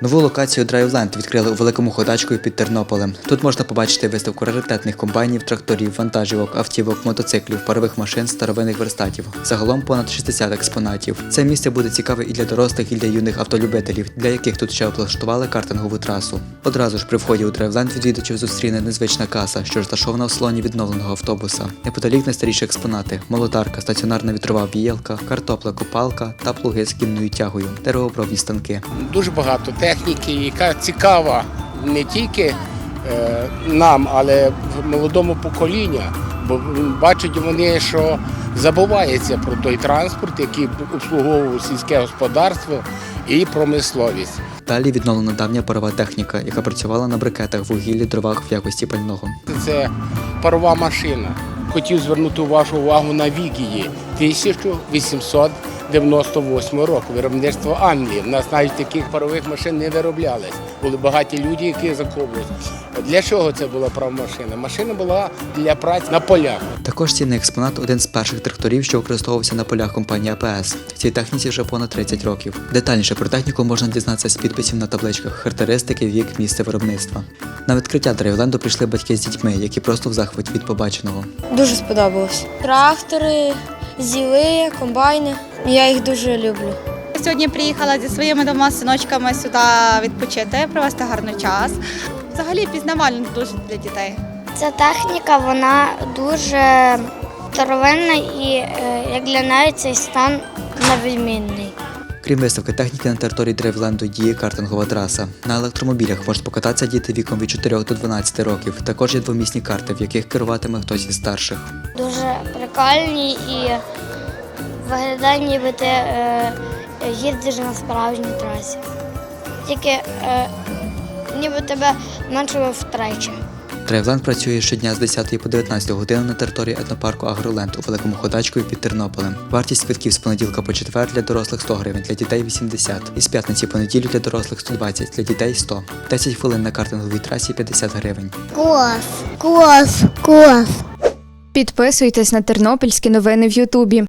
Нову локацію Драйвленд відкрили у великому ходачкові під Тернополем. Тут можна побачити виставку раритетних комбайнів, тракторів, вантажівок, автівок, мотоциклів, парових машин, старовинних верстатів. Загалом понад 60 експонатів. Це місце буде цікаве і для дорослих, і для юних автолюбителів, для яких тут ще облаштували картингову трасу. Одразу ж при вході у Драйвленд відвідувачів зустріне незвична каса, що розташована у салоні відновленого автобуса. Неподалік найстаріші експонати: молотарка, стаціонарна вітрова віялка, картопла, копалка та плуги з кінною тягою, деревообробні станки. дуже багато техніки, яка цікава не тільки е, нам, але молодому поколінню. Бо бачать вони, що забувається про той транспорт, який обслуговував сільське господарство і промисловість. Далі відновлена давня парова техніка, яка працювала на брикетах, вугіллі, дровах в якості пального. Це парова машина. Хотів звернути вашу увагу на вік її 1898 року. Виробництво Англії. У нас навіть таких парових машин не вироблялись. Були багаті люди, які закопувалися. Для чого це була парова машина? Машина була для праці на полях. Також цінний експонат один з перших тракторів, що використовувався на полях компанії АПС. Цій техніці вже понад 30 років. Детальніше про техніку можна дізнатися з підписів на табличках, характеристики, вік, місце виробництва. На відкриття Драйвленду прийшли батьки з дітьми, які просто в захваті від побаченого. Дуже сподобалось. Трактори, зіли, комбайни. Я їх дуже люблю. Сьогодні приїхала зі своїми двома синочками сюди відпочити, провести гарний час. Взагалі пізнавально дуже для дітей. Ця техніка вона дуже старовинна і е, як для неї цей стан невідмінний. Крім виставки техніки на території Драйвленду діє картингова траса. На електромобілях можуть покататися діти віком від 4 до 12 років. Також є двомісні карти, в яких керуватиме хтось із старших. Дуже прикольні і виглядає, ніби ти е, їздиш на справжній трасі. Тільки е, ніби тебе менше втричі. Драйвленд працює щодня з 10 по 19 годину на території етнопарку Агроленд у великому ходачкові під Тернополем. Вартість квитків з понеділка по четвер для дорослих 100 гривень, для дітей 80. І з п'ятниці по неділю для дорослих 120, для дітей 100. 10 хвилин на картинговій трасі 50 гривень. Клас, клас, клас. Підписуйтесь на тернопільські новини в Ютубі.